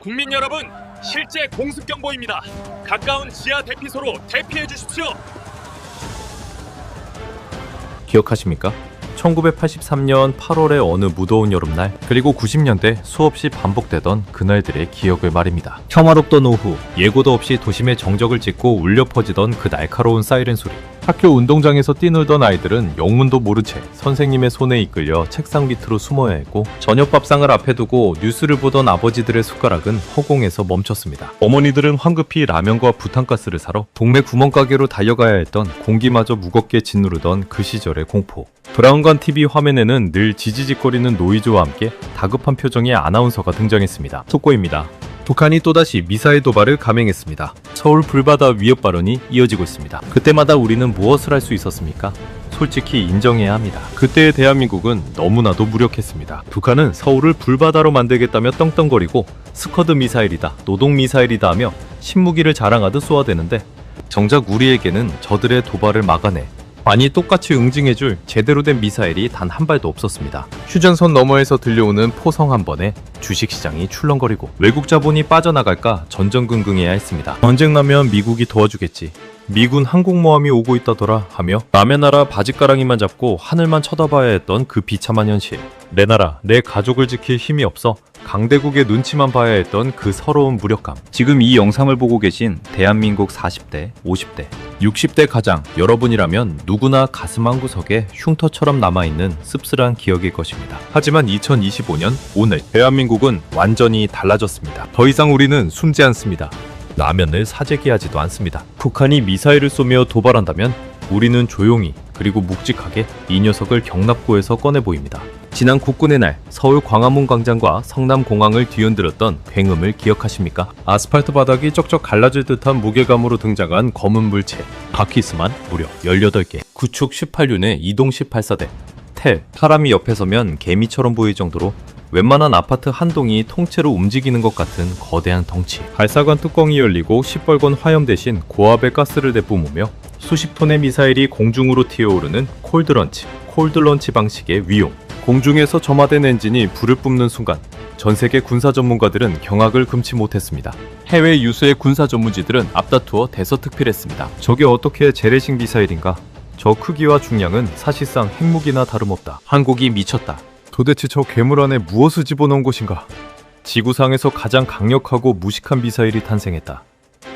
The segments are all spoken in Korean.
국민 여러분, 실제 공습 경보입니다. 가까운 지하 대피소로 대피해 주십시오. 기억하십니까? 1983년 8월의 어느 무더운 여름날 그리고 90년대 수없이 반복되던 그날들의 기억을 말입니다. 평화롭던 오후 예고도 없이 도심의 정적을 찍고 울려 퍼지던 그 날카로운 사이렌 소리 학교 운동장에서 뛰놀던 아이들은 영문도 모른 채 선생님의 손에 이끌려 책상 밑으로 숨어야 했고 저녁 밥상을 앞에 두고 뉴스를 보던 아버지들의 숟가락은 허공에서 멈췄습니다. 어머니들은 황급히 라면과 부탄가스를 사러 동네 구멍가게로 달려가야 했던 공기마저 무겁게 짓누르던 그 시절의 공포. 브라운관 TV 화면에는 늘 지지직거리는 노이즈와 함께 다급한 표정의 아나운서가 등장했습니다. 속보입니다. 북한이 또다시 미사일 도발을 감행했습니다. 서울 불바다 위협 발언이 이어지고 있습니다. 그때마다 우리는 무엇을 할 수 있었습니까? 솔직히 인정해야 합니다. 그때의 대한민국은 너무나도 무력했습니다. 북한은 서울을 불바다로 만들겠다며 떵떵거리고 스커드 미사일이다, 노동 미사일이다 하며 신무기를 자랑하듯 쏘아대는데 정작 우리에게는 저들의 도발을 막아내 아니 똑같이 응징해줄 제대로 된 미사일이 단 한 발도 없었습니다. 휴전선 너머에서 들려오는 포성 한 번에 주식시장이 출렁거리고 외국 자본이 빠져나갈까 전전긍긍해야 했습니다. 전쟁 나면 미국이 도와주겠지. 미군 항공모함이 오고 있다더라 하며 남의 나라 바지가랑이만 잡고 하늘만 쳐다봐야 했던 그 비참한 현실. 내 나라, 내 가족을 지킬 힘이 없어 강대국의 눈치만 봐야 했던 그 서러운 무력감. 지금 이 영상을 보고 계신 대한민국 40대, 50대, 60대 가장 여러분이라면 누구나 가슴 한 구석에 흉터처럼 남아있는 씁쓸한 기억일 것입니다. 하지만 2025년 오늘 대한민국은 완전히 달라졌습니다. 더 이상 우리는 숨지 않습니다. 라면을 사재기하지도 않습니다. 북한이 미사일을 쏘며 도발한다면 우리는 조용히 그리고 묵직하게 이 녀석을 경납고에서 꺼내 보입니다. 지난 국군의 날 서울 광화문 광장과 성남 공항을 뒤흔들었던 굉음을 기억하십니까? 아스팔트 바닥이 쩍쩍 갈라질 듯한 무게감으로 등장한 검은 물체 바퀴스만 무려 18개 구축 18륜의 이동 18사대 텔 사람이 옆에 서면 개미처럼 보일 정도로 웬만한 아파트 한 동이 통째로 움직이는 것 같은 거대한 덩치 발사관 뚜껑이 열리고 시뻘건 화염 대신 고압의 가스를 내뿜으며 수십 톤의 미사일이 공중으로 튀어오르는 콜드런치 콜드런치 방식의 위용 공중에서 점화된 엔진이 불을 뿜는 순간 전 세계 군사 전문가들은 경악을 금치 못했습니다. 해외 유수의 군사 전문지들은 앞다투어 대서특필했습니다. 저게 어떻게 재래식 미사일인가? 저 크기와 중량은 사실상 핵무기나 다름없다. 한국이 미쳤다. 도대체 저 괴물 안에 무엇을 집어넣은 것인가? 지구상에서 가장 강력하고 무식한 미사일이 탄생했다.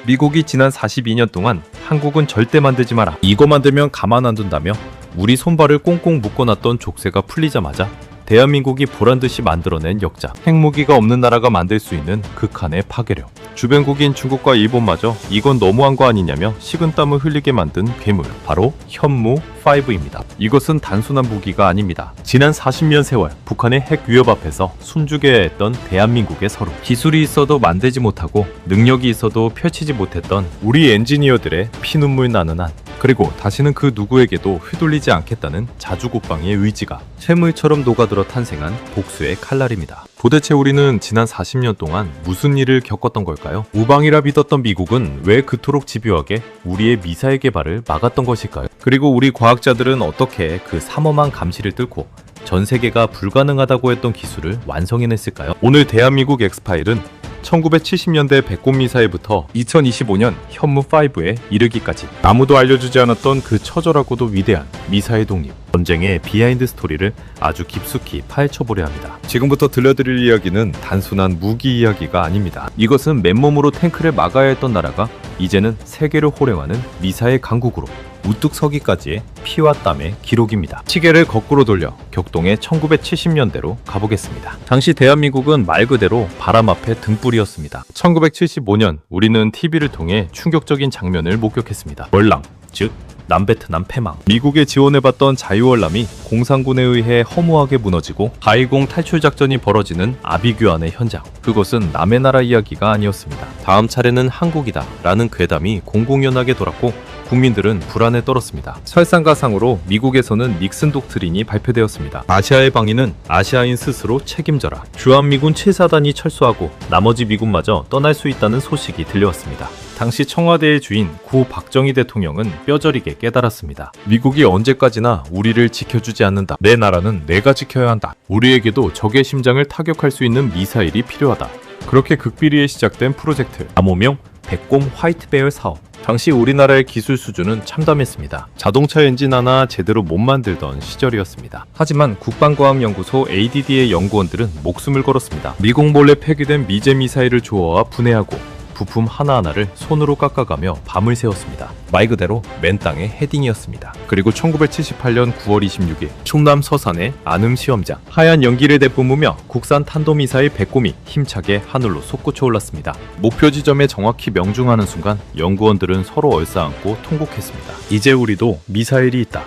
미국이 지난 42년 동안 한국은 절대 만들지 마라. 이거 만들면 가만 안 둔다며 우리 손발을 꽁꽁 묶어놨던 족쇄가 풀리자마자 대한민국이 보란 듯이 만들어낸 역작. 핵무기가 없는 나라가 만들 수 있는 극한의 파괴력. 주변국인 중국과 일본마저 이건 너무한 거 아니냐며 식은땀을 흘리게 만든 괴물. 바로 현무 5입니다. 이것은 단순한 무기가 아닙니다. 지난 40년 세월 북한의 핵 위협 앞에서 숨죽여야 했던 대한민국의 서로. 기술이 있어도 만들지 못하고 능력이 있어도 펼치지 못했던 우리 엔지니어들의 피눈물 나는 한 그리고 다시는 그 누구에게도 휘둘리지 않겠다는 자주국방의 의지가 쇠물처럼 녹아들어 탄생한 복수의 칼날입니다. 도대체 우리는 지난 40년 동안 무슨 일을 겪었던 걸까요? 우방이라 믿었던 미국은 왜 그토록 집요하게 우리의 미사일 개발을 막았던 것일까요? 그리고 우리 과학자들은 어떻게 그 삼엄한 감시를 뚫고 전 세계가 불가능하다고 했던 기술을 완성해냈을까요? 오늘 대한민국 엑스파일은 1970년대 배꼽 미사일부터 2025년 현무5에 이르기까지 아무도 알려주지 않았던 그 처절하고도 위대한 미사일 독립 전쟁의 비하인드 스토리를 아주 깊숙이 파헤쳐보려 합니다. 지금부터 들려드릴 이야기는 단순한 무기 이야기가 아닙니다. 이것은 맨몸으로 탱크를 막아야 했던 나라가 이제는 세계를 호령하는 미사일 강국으로 우뚝 서기까지의 피와 땀의 기록입니다. 시계를 거꾸로 돌려 격동의 1970년대로 가보겠습니다. 당시 대한민국은 말 그대로 바람 앞에 등불이었습니다. 1975년 우리는 TV를 통해 충격적인 장면을 목격했습니다. 월랑, 즉 남베트 남 패망. 미국의 지원해봤던 자유월남이 공산군에 의해 허무하게 무너지고 가이공 탈출 작전이 벌어지는 아비규환의 현장. 그것은 남의 나라 이야기가 아니었습니다. 다음 차례는 한국이다 라는 괴담이 공공연하게 돌았고 국민들은 불안에 떨었습니다. 설상가상으로 미국에서는 닉슨 독트린이 발표되었습니다. 아시아의 방위는 아시아인 스스로 책임져라. 주한미군 7사단이 철수하고 나머지 미군마저 떠날 수 있다는 소식이 들려왔습니다. 당시 청와대의 주인 구 박정희 대통령은 뼈저리게 깨달았습니다. 미국이 언제까지나 우리를 지켜주지 않는다. 내 나라는 내가 지켜야 한다. 우리에게도 적의 심장을 타격할 수 있는 미사일이 필요하다. 그렇게 극비리에 시작된 프로젝트 암호명 백곰 화이트베어 사업. 당시 우리나라의 기술 수준은 참담했습니다. 자동차 엔진 하나 제대로 못 만들던 시절이었습니다. 하지만 국방과학연구소 ADD의 연구원들은 목숨을 걸었습니다. 미국 몰래 폐기된 미제 미사일을 조어와 분해하고 부품 하나하나를 손으로 깎아가며 밤을 새웠습니다. 말 그대로 맨 땅의 헤딩이었습니다. 그리고 1978년 9월 26일 충남 서산의 안음 시험장 하얀 연기를 내뿜으며 국산 탄도미사일 백곰이 힘차게 하늘로 솟구쳐 올랐습니다. 목표 지점에 정확히 명중하는 순간 연구원들은 서로 얼싸안고 통곡했습니다. 이제 우리도 미사일이 있다.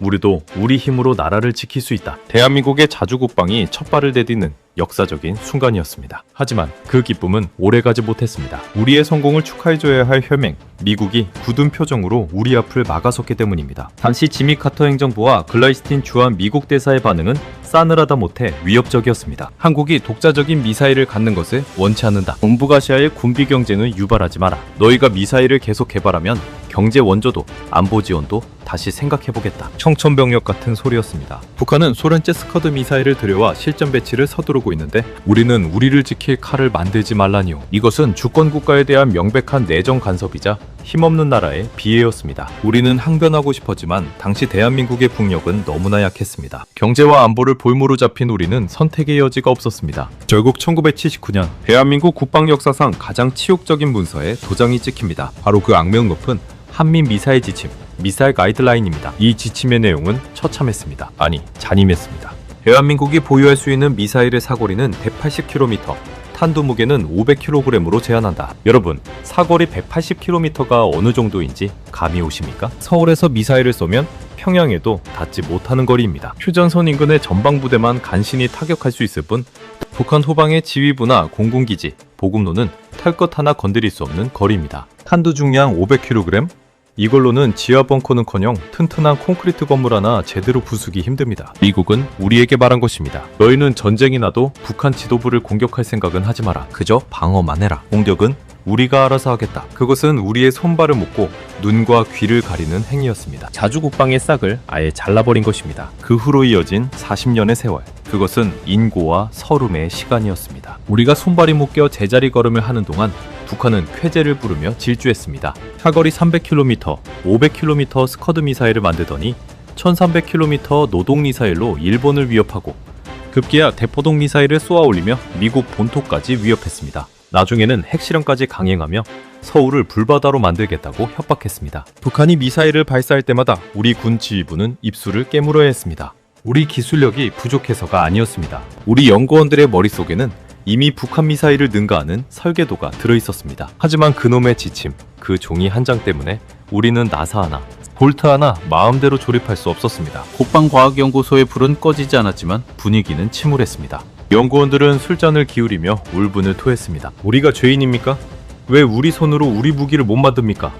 우리도 우리 힘으로 나라를 지킬 수 있다. 대한민국의 자주국방이 첫 발을 내딛는 역사적인 순간이었습니다. 하지만 그 기쁨은 오래가지 못했습니다. 우리의 성공을 축하해줘야 할 혈맹, 미국이 굳은 표정으로 우리 앞을 막아섰기 때문입니다. 당시 지미 카터 행정부와 글라이스틴 주한 미국 대사의 반응은 싸늘하다 못해 위협적이었습니다. 한국이 독자적인 미사일을 갖는 것을 원치 않는다. 동북아시아의 군비 경쟁을 유발하지 마라. 너희가 미사일을 계속 개발하면 경제 원조도 안보 지원도 다시 생각해보겠다. 청천벽력 같은 소리였습니다. 북한은 소련제 스커드 미사일을 들여와 실전 배치를 서두르고 있는데 우리는 우리를 지킬 칼을 만들지 말라니요. 이것은 주권 국가에 대한 명백한 내정 간섭이자 힘없는 나라의 비애였습니다. 우리는 항변하고 싶었지만 당시 대한민국의 국력은 너무나 약했습니다. 경제와 안보를 볼모로 잡힌 우리는 선택의 여지가 없었습니다. 결국 1979년 대한민국 국방 역사상 가장 치욕적인 문서에 도장이 찍힙니다. 바로 그 악명 높은 한미 미사일 지침, 미사일 가이드라인입니다. 이 지침의 내용은 처참했습니다. 아니, 잔인했습니다. 대한민국이 보유할 수 있는 미사일의 사거리는 180km, 탄도 무게는 500kg으로 제한한다. 여러분, 사거리 180km가 어느 정도인지 감이 오십니까? 서울에서 미사일을 쏘면 평양에도 닿지 못하는 거리입니다. 휴전선 인근의 전방부대만 간신히 타격할 수 있을 뿐 북한 후방의 지휘부나 공군기지, 보급로는 탈 것 하나 건드릴 수 없는 거리입니다. 탄두 중량 500kg? 이걸로는 지하 벙커는커녕 튼튼한 콘크리트 건물 하나 제대로 부수기 힘듭니다. 미국은 우리에게 말한 것입니다. 너희는 전쟁이 나도 북한 지도부를 공격할 생각은 하지 마라. 그저 방어만 해라. 공격은 우리가 알아서 하겠다. 그것은 우리의 손발을 묶고 눈과 귀를 가리는 행위였습니다. 자주국방의 싹을 아예 잘라버린 것입니다. 그 후로 이어진 40년의 세월. 그것은 인고와 서름의 시간이었습니다. 우리가 손발이 묶여 제자리 걸음을 하는 동안 북한은 쾌제를 부르며 질주했습니다. 사거리 300km, 500km 스커드 미사일을 만들더니 1300km 노동 미사일로 일본을 위협하고 급기야 대포동 미사일을 쏘아 올리며 미국 본토까지 위협했습니다. 나중에는 핵실험까지 강행하며 서울을 불바다로 만들겠다고 협박했습니다. 북한이 미사일을 발사할 때마다 우리 군 지휘부는 입술을 깨물어야 했습니다. 우리 기술력이 부족해서가 아니었습니다. 우리 연구원들의 머릿속에는 이미 북한 미사일을 능가하는 설계도가 들어있었습니다. 하지만 그놈의 지침, 그 종이 한 장 때문에 우리는 나사 하나, 볼트 하나 마음대로 조립할 수 없었습니다. 국방과학연구소의 불은 꺼지지 않았지만 분위기는 침울했습니다. 연구원들은 술잔을 기울이며 울분을 토했습니다. 우리가 죄인입니까? 왜 우리 손으로 우리 무기를 못 만듭니까?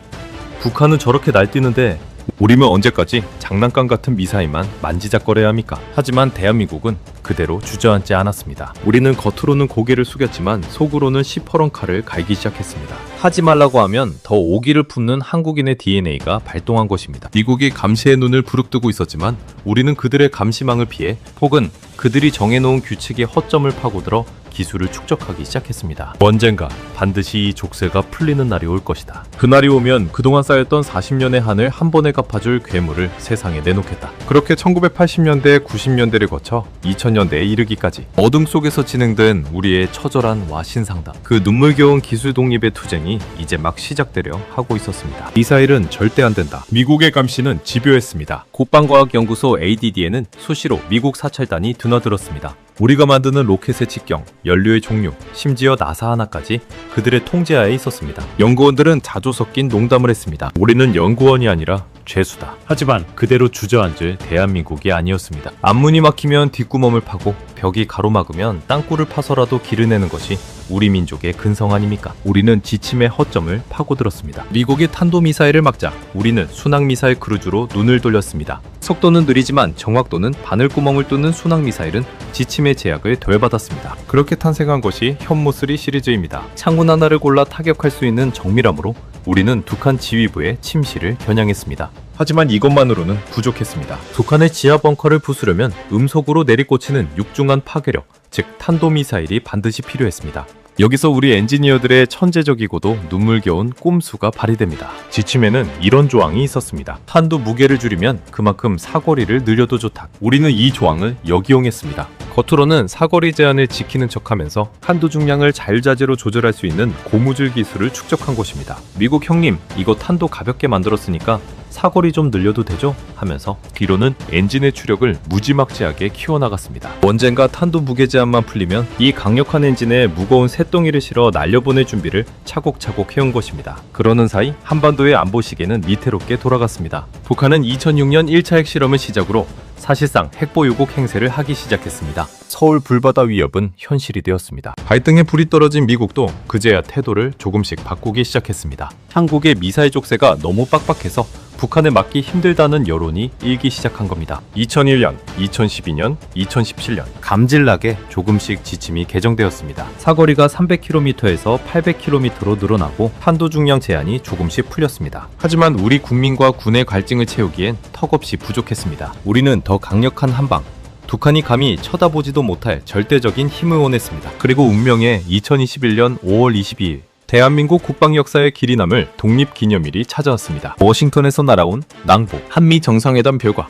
북한은 저렇게 날뛰는데 우리면 언제까지 장난감 같은 미사일만 만지작거려야 합니까? 하지만 대한민국은 그대로 주저앉지 않았습니다. 우리는 겉으로는 고개를 숙였지만 속으로는 시퍼런 칼을 갈기 시작했습니다. 하지 말라고 하면 더 오기를 품는 한국인의 DNA가 발동한 것입니다. 미국이 감시의 눈을 부릅뜨고 있었지만 우리는 그들의 감시망을 피해 혹은 그들이 정해놓은 규칙의 허점을 파고들어 기술을 축적하기 시작했습니다. 언젠가 반드시 이 족쇄가 풀리는 날이 올 것이다. 그날이 오면 그동안 쌓였던 40년의 한을 한 번에 갚아줄 괴물을 세상에 내놓겠다. 그렇게 1980년대, 90년대를 거쳐 2000년대에 이르기까지 어둠 속에서 진행된 우리의 처절한 와신 상담. 그 눈물겨운 기술 독립의 투쟁이 이제 막 시작되려 하고 있었습니다. 미사일은 절대 안 된다. 미국의 감시는 집요했습니다. 국방과학연구소 ADD에는 수시로 미국 사찰단이 드나들었습니다. 우리가 만드는 로켓의 직경, 연료의 종류, 심지어 나사 하나까지 그들의 통제하에 있었습니다. 연구원들은 자주 섞인 농담을 했습니다. 우리는 연구원이 아니라 죄수다. 하지만 그대로 주저앉을 대한민국이 아니었습니다. 앞문이 막히면 뒷구멍을 파고 벽이 가로막으면 땅굴을 파서라도 길을 내는 것이 우리 민족의 근성 아닙니까? 우리는 지침의 허점을 파고들었습니다. 미국의 탄도미사일을 막자 우리는 순항미사일 크루즈로 눈을 돌렸습니다. 속도는 느리지만 정확도는 바늘구멍을 뚫는 순항미사일은 지침의 제약을 덜 받았습니다. 그렇게 탄생한 것이 현모쓰리 시리즈입니다. 창문 하나를 골라 타격할 수 있는 정밀함으로 우리는 북한 지휘부의 침실을 겨냥했습니다. 하지만 이것만으로는 부족했습니다. 북한의 지하 벙커를 부수려면 음속으로 내리꽂히는 육중한 파괴력, 즉 탄도미사일이 반드시 필요했습니다. 여기서 우리 엔지니어들의 천재적이고도 눈물겨운 꼼수가 발휘됩니다. 지침에는 이런 조항이 있었습니다. 탄두 무게를 줄이면 그만큼 사거리를 늘려도 좋다. 우리는 이 조항을 역이용했습니다. 겉으로는 사거리 제한을 지키는 척하면서 탄두 중량을 자유자재로 조절할 수 있는 고무줄 기술을 축적한 것입니다. 미국 형님, 이거 탄도 가볍게 만들었으니까 사거리 좀 늘려도 되죠? 하면서 뒤로는 엔진의 추력을 무지막지하게 키워나갔습니다. 언젠가 탄도 무게 제한만 풀리면 이 강력한 엔진에 무거운 새덩이를 실어 날려보낼 준비를 차곡차곡 해온 것입니다. 그러는 사이 한반도의 안보 시계는 위태롭게 돌아갔습니다. 북한은 2006년 1차 핵실험을 시작으로 사실상 핵보유국 행세를 하기 시작했습니다. 서울 불바다 위협은 현실이 되었습니다. 발등에 불이 떨어진 미국도 그제야 태도를 조금씩 바꾸기 시작했습니다. 한국의 미사일 족쇄가 너무 빡빡해서 북한을 막기 힘들다는 여론이 일기 시작한 겁니다. 2001년, 2012년, 2017년 감질나게 조금씩 지침이 개정되었습니다. 사거리가 300km에서 800km로 늘어나고 탄도 중량 제한이 조금씩 풀렸습니다. 하지만 우리 국민과 군의 갈증을 채우기엔 턱없이 부족했습니다. 우리는 더 강력한 한방, 북한이 감히 쳐다보지도 못할 절대적인 힘을 원했습니다. 그리고 운명의 2021년 5월 22일 대한민국 국방 역사의 길이 남을 독립기념일이 찾아왔습니다. 워싱턴에서 날아온 낭보 한미 정상회담 결과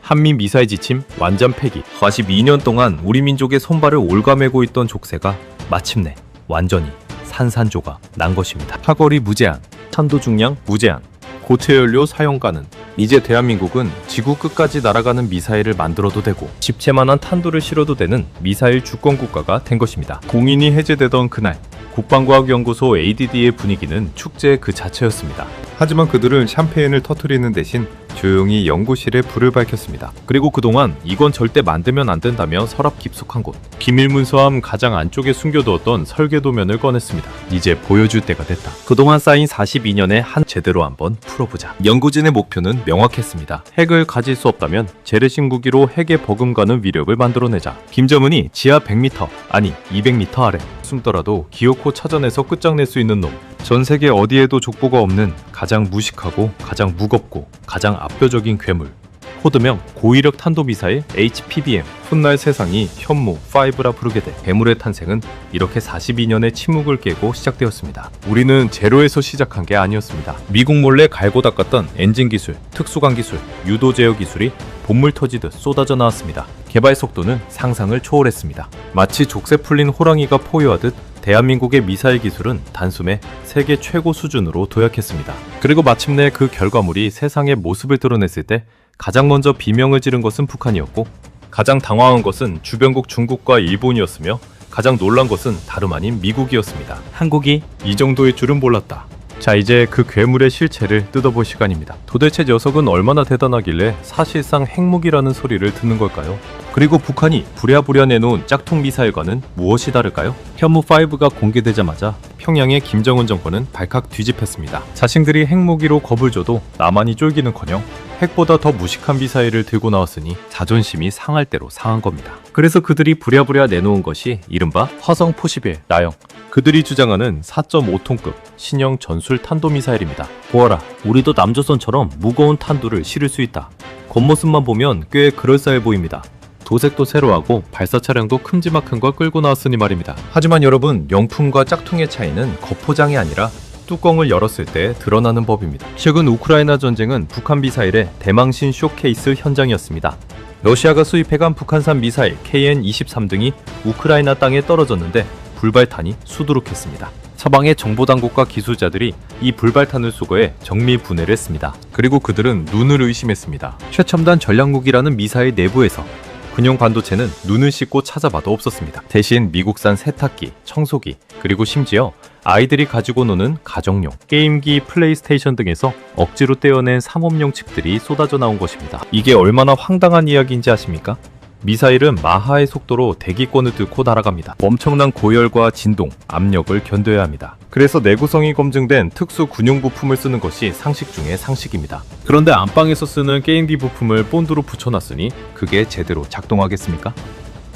한미 미사일 지침 완전 폐기 42년 동안 우리 민족의 손발을 올가매고 있던 족쇄가 마침내 완전히 산산조가 난 것입니다. 사거리 무제한, 탄도 중량 무제한, 고체 연료 사용 가능. 이제 대한민국은 지구 끝까지 날아가는 미사일을 만들어도 되고 집채만한 탄도를 실어도 되는 미사일 주권 국가가 된 것입니다. 공인이 해제되던 그날 국방과학연구소 ADD의 분위기는 축제 그 자체였습니다. 하지만 그들은 샴페인을 터트리는 대신 조용히 연구실에 불을 밝혔습니다. 그리고 그동안 이건 절대 만들면 안 된다며 서랍 깊숙한 곳 비밀 문서함 가장 안쪽에 숨겨두었던 설계도면을 꺼냈습니다. 이제 보여줄 때가 됐다. 그동안 쌓인 42년의 한 제대로 한번 풀어보자. 연구진의 목표는 명확했습니다. 핵을 가질 수 없다면 재래식 무기로 핵의 버금가는 위력을 만들어내자. 김정은이 지하 100m 아니 200m 아래 숨더라도 기어코 차전에서 끝장낼 수 있는 놈. 전 세계 어디에도 족보가 없는 가장 무식하고 가장 무겁고 가장 압도적인 괴물. 코드명 고위력 탄도미사일 HPBM 훗날 세상이 현무 5라 부르게 돼 괴물의 탄생은 이렇게 42년의 침묵을 깨고 시작되었습니다. 우리는 제로에서 시작한 게 아니었습니다. 미국 몰래 갈고 닦았던 엔진 기술, 특수관 기술, 유도 제어 기술이 본물 터지듯 쏟아져 나왔습니다. 개발 속도는 상상을 초월했습니다. 마치 족쇄 풀린 호랑이가 포효하듯 대한민국의 미사일 기술은 단숨에 세계 최고 수준으로 도약했습니다. 그리고 마침내 그 결과물이 세상의 모습을 드러냈을 때 가장 먼저 비명을 지른 것은 북한이었고 가장 당황한 것은 주변국 중국과 일본이었으며 가장 놀란 것은 다름 아닌 미국이었습니다. 한국이 이 정도의 줄은 몰랐다. 자 이제 그 괴물의 실체를 뜯어볼 시간입니다. 도대체 녀석은 얼마나 대단하길래 사실상 핵무기라는 소리를 듣는 걸까요? 그리고 북한이 부랴부랴 내놓은 짝퉁 미사일과는 무엇이 다를까요? 현무5가 공개되자마자 평양의 김정은 정권은 발칵 뒤집혔습니다. 자신들이 핵무기로 겁을 줘도 나만이 쫄기는커녕 핵보다 더 무식한 미사일을 들고 나왔으니 자존심이 상할 대로 상한 겁니다. 그래서 그들이 부랴부랴 내놓은 것이 이른바 화성 포시빌 나영. 그들이 주장하는 4.5톤급 신형 전술 탄도미사일입니다. 보아라, 우리도 남조선처럼 무거운 탄두를 실을 수 있다. 겉모습만 보면 꽤 그럴싸해 보입니다. 도색도 새로 하고 발사 차량도 큼지막한 걸 끌고 나왔으니 말입니다. 하지만 여러분, 명품과 짝퉁의 차이는 겉포장이 아니라 뚜껑을 열었을 때 드러나는 법입니다. 최근 우크라이나 전쟁은 북한 미사일의 대망신 쇼케이스 현장이었습니다. 러시아가 수입해간 북한산 미사일 KN-23 등이 우크라이나 땅에 떨어졌는데 불발탄이 수두룩했습니다. 서방의 정보당국과 기술자들이 이 불발탄을 수거해 정밀 분해를 했습니다. 그리고 그들은 눈을 의심했습니다. 최첨단 전략무기라는 미사일 내부에서 군용 반도체는 눈을 씻고 찾아봐도 없었습니다. 대신 미국산 세탁기, 청소기, 그리고 심지어 아이들이 가지고 노는 가정용, 게임기, 플레이스테이션 등에서 억지로 떼어낸 삼업용 칩들이 쏟아져 나온 것입니다. 이게 얼마나 황당한 이야기인지 아십니까? 미사일은 마하의 속도로 대기권을 뚫고 날아갑니다. 엄청난 고열과 진동, 압력을 견뎌야 합니다. 그래서 내구성이 검증된 특수 군용 부품을 쓰는 것이 상식 중의 상식입니다. 그런데 안방에서 쓰는 게임기 부품을 본드로 붙여놨으니 그게 제대로 작동하겠습니까?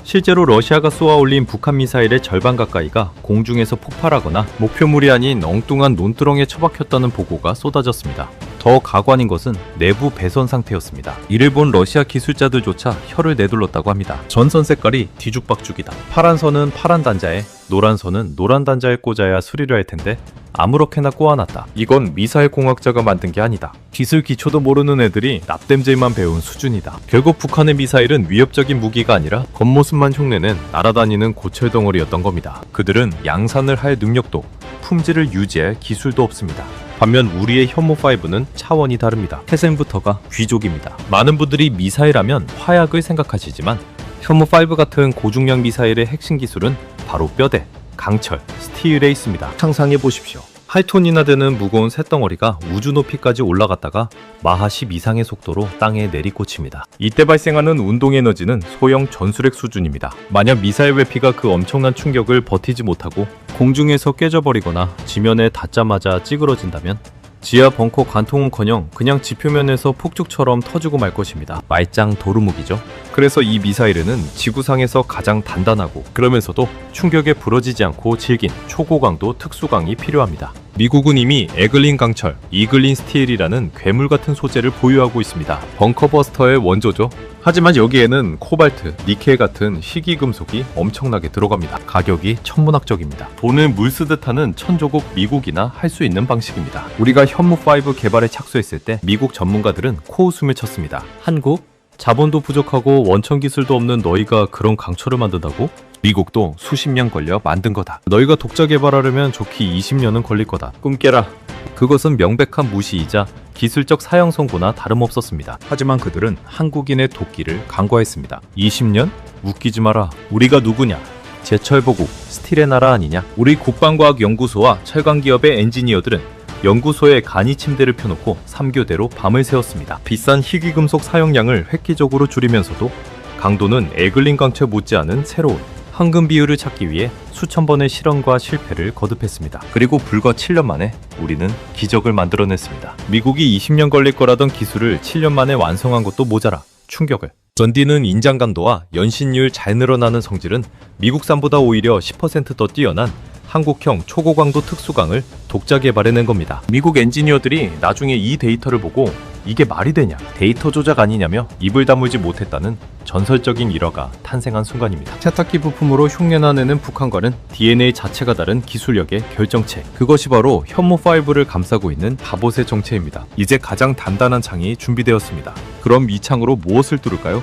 실제로 러시아가 쏘아 올린 북한 미사일의 절반 가까이가 공중에서 폭발하거나 목표물이 아닌 엉뚱한 논두렁에 처박혔다는 보고가 쏟아졌습니다. 더 가관인 것은 내부 배선 상태였습니다. 이를 본 러시아 기술자들조차 혀를 내둘렀다고 합니다. 전선 색깔이 뒤죽박죽이다. 파란 선은 파란 단자에, 노란 선은 노란 단자에 꽂아야 수리를 할 텐데 아무렇게나 꼬아놨다. 이건 미사일 공학자가 만든 게 아니다. 기술 기초도 모르는 애들이 납땜질만 배운 수준이다. 결국 북한의 미사일은 위협적인 무기가 아니라 겉모습만 흉내낸 날아다니는 고철 덩어리였던 겁니다. 그들은 양산을 할 능력도 품질을 유지할 기술도 없습니다. 반면 우리의 현모5는 차원이 다릅니다. 태생부터가 귀족입니다. 많은 분들이 미사일하면 화약을 생각하시지만 현모5 같은 고중량 미사일의 핵심 기술은 바로 뼈대, 강철, 스틸에 있습니다. 상상해 보십시오. 8톤이나 되는 무거운 쇳덩어리가 우주 높이까지 올라갔다가 마하 10 이상의 속도로 땅에 내리꽂힙니다. 이때 발생하는 운동 에너지는 소형 전술핵 수준입니다. 만약 미사일 외피가 그 엄청난 충격을 버티지 못하고 공중에서 깨져버리거나 지면에 닿자마자 찌그러진다면 지하 벙커 관통은커녕 그냥 지표면에서 폭죽처럼 터지고 말 것입니다. 말짱 도루묵이죠. 그래서 이 미사일에는 지구상에서 가장 단단하고 그러면서도 충격에 부러지지 않고 질긴 초고강도 특수강이 필요합니다. 미국은 이미 에글린 강철, 이글린 스틸이라는 괴물 같은 소재를 보유하고 있습니다. 벙커버스터의 원조죠. 하지만 여기에는 코발트, 니켈 같은 희귀 금속이 엄청나게 들어갑니다. 가격이 천문학적입니다. 돈을 물 쓰듯 하는 천조국 미국이나 할 수 있는 방식입니다. 우리가 현무5 개발에 착수했을 때 미국 전문가들은 코웃음을 쳤습니다. 한국? 자본도 부족하고 원천 기술도 없는 너희가 그런 강철을 만든다고? 미국도 수십 년 걸려 만든 거다. 너희가 독자 개발하려면 좋기 20년은 걸릴 거다. 꿈 깨라. 그것은 명백한 무시이자 기술적 사형 선고나 다름없었습니다. 하지만 그들은 한국인의 도끼를 간과했습니다. 20년? 웃기지 마라. 우리가 누구냐? 제철보국, 스틸의 나라 아니냐? 우리 국방과학연구소와 철강기업의 엔지니어들은 연구소에 간이 침대를 펴놓고 3교대로 밤을 새웠습니다. 비싼 희귀금속 사용량을 획기적으로 줄이면서도 강도는 에글린 강철 못지않은 새로운 황금 비율을 찾기 위해 수천 번의 실험과 실패를 거듭했습니다. 그리고 불과 7년 만에 우리는 기적을 만들어냈습니다. 미국이 20년 걸릴 거라던 기술을 7년 만에 완성한 것도 모자라 충격을. 견디는 인장 강도와 연신율 잘 늘어나는 성질은 미국산보다 오히려 10%더 뛰어난 한국형 초고강도 특수강을 독자 개발해낸 겁니다. 미국 엔지니어들이 나중에 이 데이터를 보고 이게 말이 되냐, 데이터 조작 아니냐며 입을 다물지 못했다는 전설적인 일화가 탄생한 순간입니다. 세탁기 부품으로 흉내나내는 북한과는 DNA 자체가 다른 기술력의 결정체. 그것이 바로 현모5를 감싸고 있는 바봇의 정체입니다. 이제 가장 단단한 창이 준비되었습니다. 그럼 이 창으로 무엇을 뚫을까요?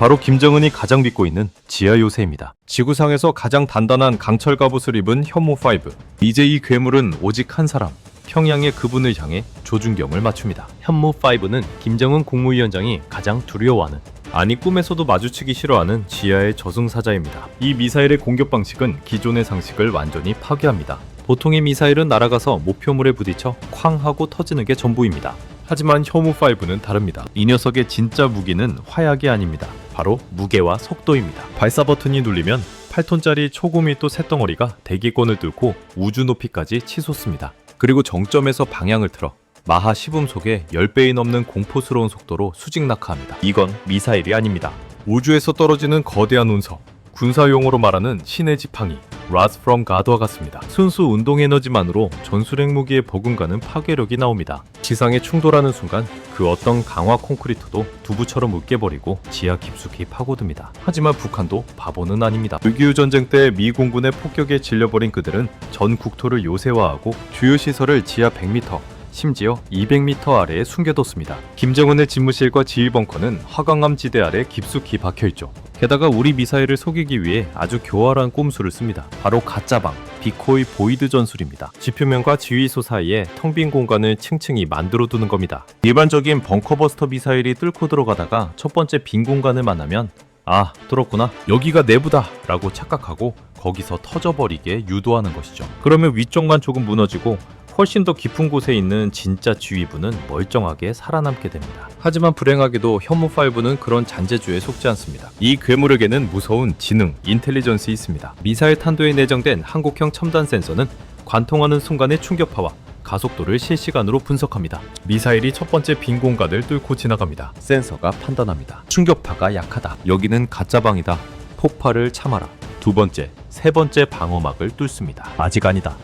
바로 김정은이 가장 믿고 있는 지하 요새입니다. 지구상에서 가장 단단한 강철 갑옷을 입은 현모5. 이제 이 괴물은 오직 한 사람. 평양의 그분을 향해 조준경을 맞춥니다. 현모5는 김정은 국무위원장이 가장 두려워하는 아니 꿈에서도 마주치기 싫어하는 지하의 저승사자입니다. 이 미사일의 공격 방식은 기존의 상식을 완전히 파괴합니다. 보통의 미사일은 날아가서 목표물에 부딪혀 쾅 하고 터지는 게 전부입니다. 하지만 혐우5는 다릅니다. 이 녀석의 진짜 무기는 화약이 아닙니다. 바로 무게와 속도입니다. 발사 버튼이 눌리면 8톤짜리 초고밀도 쇳덩어리가 대기권을 뚫고 우주 높이까지 치솟습니다. 그리고 정점에서 방향을 틀어 마하 시음속에 10배이 넘는 공포스러운 속도로 수직 낙하합니다. 이건 미사일이 아닙니다. 우주에서 떨어지는 거대한 운석, 군사용어로 말하는 신의 지팡이, 라스 프롬 가드와 같습니다. 순수 운동 에너지만으로 전술핵 무기의 버금가는 파괴력이 나옵니다. 지상에 충돌하는 순간 그 어떤 강화 콘크리트도 두부처럼 으깨버리고 지하 깊숙이 파고듭니다. 하지만 북한도 바보는 아닙니다. 6.25 전쟁 때 미 공군의 폭격에 질려버린 그들은 전 국토를 요새화하고 주요 시설을 지하 100m, 심지어 200m 아래에 숨겨뒀습니다. 김정은의 집무실과 지휘 벙커는 화강암 지대 아래 깊숙이 박혀있죠. 게다가 우리 미사일을 속이기 위해 아주 교활한 꼼수를 씁니다. 바로 가짜방, 비코이 보이드 전술입니다. 지표면과 지휘소 사이에 텅 빈 공간을 층층이 만들어두는 겁니다. 일반적인 벙커버스터 미사일이 뚫고 들어가다가 첫 번째 빈 공간을 만나면 아, 뚫었구나. 여기가 내부다. 라고 착각하고 거기서 터져버리게 유도하는 것이죠. 그러면 위쪽만 조금 무너지고 훨씬 더 깊은 곳에 있는 진짜 지휘부는 멀쩡하게 살아남게 됩니다. 하지만 불행하게도 현무 5는 그런 잔재주에 속지 않습니다. 이 괴물에게는 무서운 지능, 인텔리전스 있습니다. 미사일 탄도에 내장된 한국형 첨단 센서는 관통하는 순간의 충격파와 가속도를 실시간으로 분석합니다. 미사일이 첫 번째 빈 공간을 뚫고 지나갑니다. 센서가 판단합니다. 충격파가 약하다. 여기는 가짜방이다. 폭발을 참아라. 두 번째, 세 번째 방어막을 뚫습니다. 아직 아니다.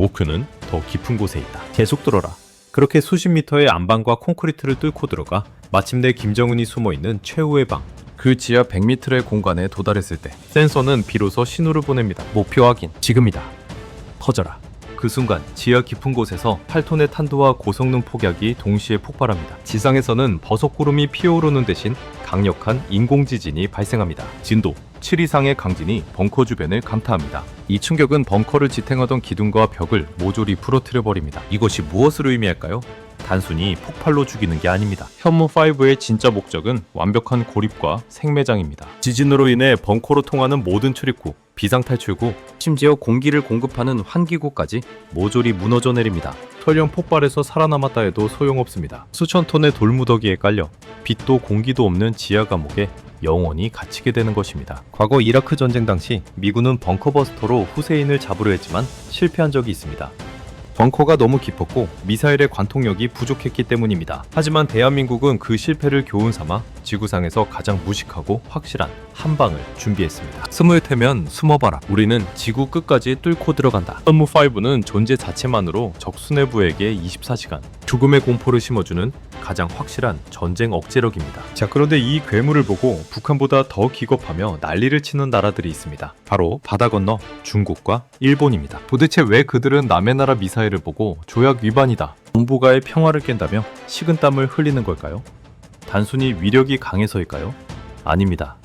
오크는 더 깊은 곳에 있다. 계속 들어라. 그렇게 수십 미터의 안방과 콘크리트를 뚫고 들어가 마침내 김정은이 숨어 있는 최후의 방. 그 지하 100m의 공간에 도달했을 때 센서는 비로소 신호를 보냅니다. 목표 확인. 지금이다. 터져라. 그 순간 지하 깊은 곳에서 8톤의 탄도와 고성능 폭약이 동시에 폭발합니다. 지상에서는 버섯 구름이 피어오르는 대신 강력한 인공 지진이 발생합니다. 진도 7 이상의 강진이 벙커 주변을 강타합니다. 이 충격은 벙커를 지탱하던 기둥과 벽을 모조리 부러뜨려 버립니다. 이것이 무엇을 의미할까요? 단순히 폭발로 죽이는 게 아닙니다. 현무5의 진짜 목적은 완벽한 고립과 생매장입니다. 지진으로 인해 벙커로 통하는 모든 출입구, 비상탈출구, 심지어 공기를 공급하는 환기구까지 모조리 무너져 내립니다. 설령 폭발에서 살아남았다 해도 소용없습니다. 수천 톤의 돌무더기에 깔려 빛도 공기도 없는 지하 감옥에 영원히 갇히게 되는 것입니다. 과거 이라크 전쟁 당시 미군은 벙커버스터로 후세인을 잡으려 했지만 실패한 적이 있습니다. 벙커가 너무 깊었고 미사일의 관통력이 부족했기 때문입니다. 하지만 대한민국은 그 실패를 교훈 삼아 지구상에서 가장 무식하고 확실한 한 방을 준비했습니다. 숨을 테면 숨어봐라. 우리는 지구 끝까지 뚫고 들어간다. 선무 5는 존재 자체만으로 적 수뇌부에게 24시간 죽음의 공포를 심어주는 가장 확실한 전쟁 억제력입니다. 자 그런데 이 괴물을 보고 북한보다 더 기겁하며 난리를 치는 나라들이 있습니다. 바로 바다 건너 중국과 일본입니다. 도대체 왜 그들은 남의 나라 미사일을 보고 조약 위반이다, 동북아의 평화를 깬다며 식은땀을 흘리는 걸까요? 단순히 위력이 강해서일까요? 아닙니다.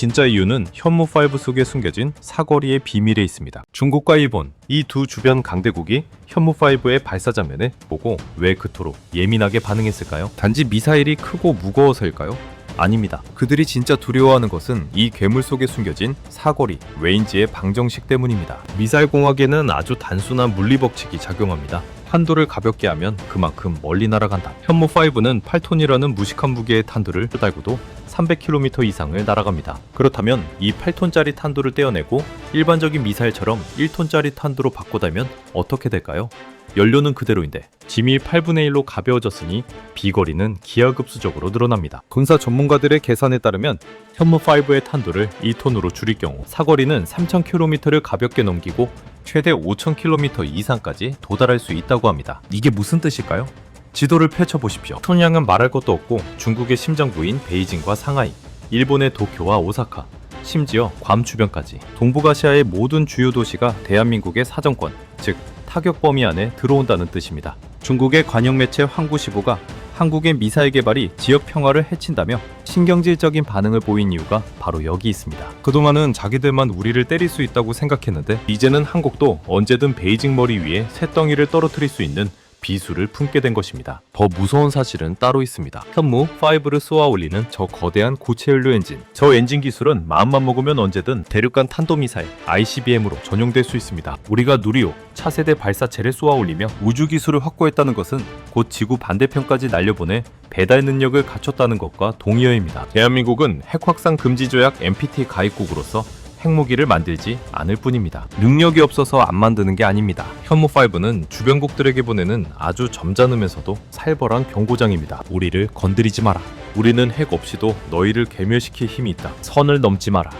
진짜 이유는 현무5 속에 숨겨진 사거리의 비밀에 있습니다. 중국과 일본 이 두 주변 강대국이 현무5의 발사 장면을 보고 왜 그토록 예민하게 반응했을까요? 단지 미사일이 크고 무거워서일까요? 아닙니다. 그들이 진짜 두려워하는 것은 이 괴물 속에 숨겨진 사거리, 레인지의 방정식 때문입니다. 미사일 공학에는 아주 단순한 물리 법칙이 작용합니다. 탄도를 가볍게 하면 그만큼 멀리 날아간다. 현무5는 8톤이라는 무식한 무게의 탄도를 달고도 300km 이상을 날아갑니다. 그렇다면 이 8톤짜리 탄도를 떼어내고 일반적인 미사일처럼 1톤짜리 탄도로 바꿔다면 어떻게 될까요? 연료는 그대로인데 짐이 8분의 1로 가벼워졌으니 비거리는 기하급수적으로 늘어납니다. 군사 전문가들의 계산에 따르면 현무5의 탄도를 2톤으로 줄일 경우 사거리는 3,000km를 가볍게 넘기고 최대 5,000km 이상까지 도달할 수 있다고 합니다. 이게 무슨 뜻일까요? 지도를 펼쳐보십시오. 톤양은 말할 것도 없고 중국의 심장부인 베이징과 상하이, 일본의 도쿄와 오사카, 심지어 괌 주변까지 동북아시아의 모든 주요 도시가 대한민국의 사정권, 즉 타격 범위 안에 들어온다는 뜻입니다. 중국의 관영 매체 황구시보가 한국의 미사일 개발이 지역 평화를 해친다며 신경질적인 반응을 보인 이유가 바로 여기 있습니다. 그동안은 자기들만 우리를 때릴 수 있다고 생각했는데 이제는 한국도 언제든 베이징 머리 위에 새덩이를 떨어뜨릴 수 있는 비수를 품게 된 것입니다. 더 무서운 사실은 따로 있습니다. 현무 5를 쏘아 올리는 저 거대한 고체 연료 엔진. 저 엔진 기술은 마음만 먹으면 언제든 대륙간 탄도미사일 ICBM으로 전용될 수 있습니다. 우리가 누리호 차세대 발사체를 쏘아 올리며 우주 기술을 확보했다는 것은 곧 지구 반대편까지 날려보내 배달 능력을 갖췄다는 것과 동의어입니다. 대한민국은 핵 확산 금지 조약 NPT 가입국으로서 핵무기를 만들지 않을 뿐입니다. 능력이 없어서 안 만드는 게 아닙니다. 현무5는 주변국들에게 보내는 아주 점잖으면서도 살벌한 경고장입니다. 우리를 건드리지 마라. 우리는 핵 없이도 너희를 괴멸시킬 힘이 있다. 선을 넘지 마라.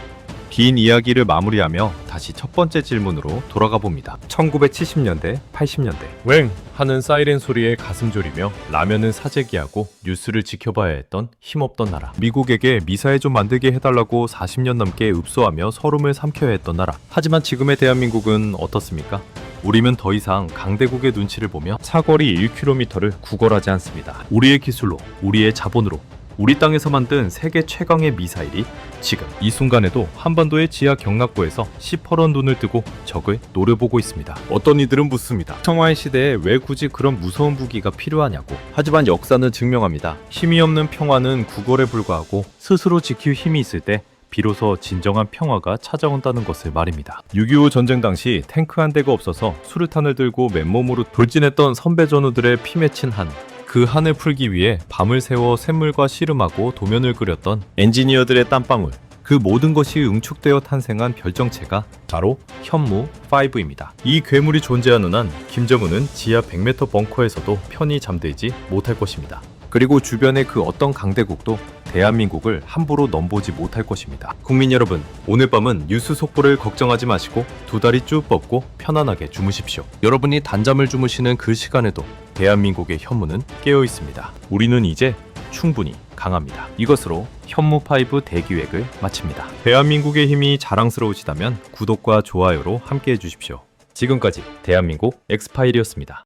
긴 이야기를 마무리하며 다시 첫 번째 질문으로 돌아가 봅니다. 1970년대, 80년대. 웽! 하는 사이렌 소리에 가슴 졸이며 라면은 사재기하고 뉴스를 지켜봐야 했던 힘없던 나라. 미국에게 미사일 좀 만들게 해달라고 40년 넘게 읍소하며 서름을 삼켜야 했던 나라. 하지만 지금의 대한민국은 어떻습니까? 우리는 더 이상 강대국의 눈치를 보며 사거리 1km를 구걸하지 않습니다. 우리의 기술로, 우리의 자본으로 우리 땅에서 만든 세계 최강의 미사일이 지금 이 순간에도 한반도의 지하 경납고에서 시퍼런 눈을 뜨고 적을 노려보고 있습니다. 어떤 이들은 묻습니다. 청와의 시대에 왜 굳이 그런 무서운 무기가 필요하냐고. 하지만 역사는 증명합니다. 힘이 없는 평화는 구걸에 불과하고 스스로 지킬 힘이 있을 때 비로소 진정한 평화가 찾아온다는 것을 말입니다. 6.25 전쟁 당시 탱크 한 대가 없어서 수류탄을 들고 맨몸으로 돌진했던 선배 전우들의 피 맺힌 한. 그 한을 풀기 위해 밤을 새워 샘물과 씨름하고 도면을 그렸던 엔지니어들의 땀방울. 그 모든 것이 응축되어 탄생한 결정체가 바로 현무 5입니다. 이 괴물이 존재하는 한 김정은은 지하 100m 벙커에서도 편히 잠들지 못할 것입니다. 그리고 주변의 그 어떤 강대국도 대한민국을 함부로 넘보지 못할 것입니다. 국민 여러분, 오늘 밤은 뉴스 속보를 걱정하지 마시고 두 다리 쭉 뻗고 편안하게 주무십시오. 여러분이 단잠을 주무시는 그 시간에도 대한민국의 현무는 깨어 있습니다. 우리는 이제 충분히 강합니다. 이것으로 현무5 대기획을 마칩니다. 대한민국의 힘이 자랑스러우시다면 구독과 좋아요로 함께 해주십시오. 지금까지 대한민국 엑스파일이었습니다.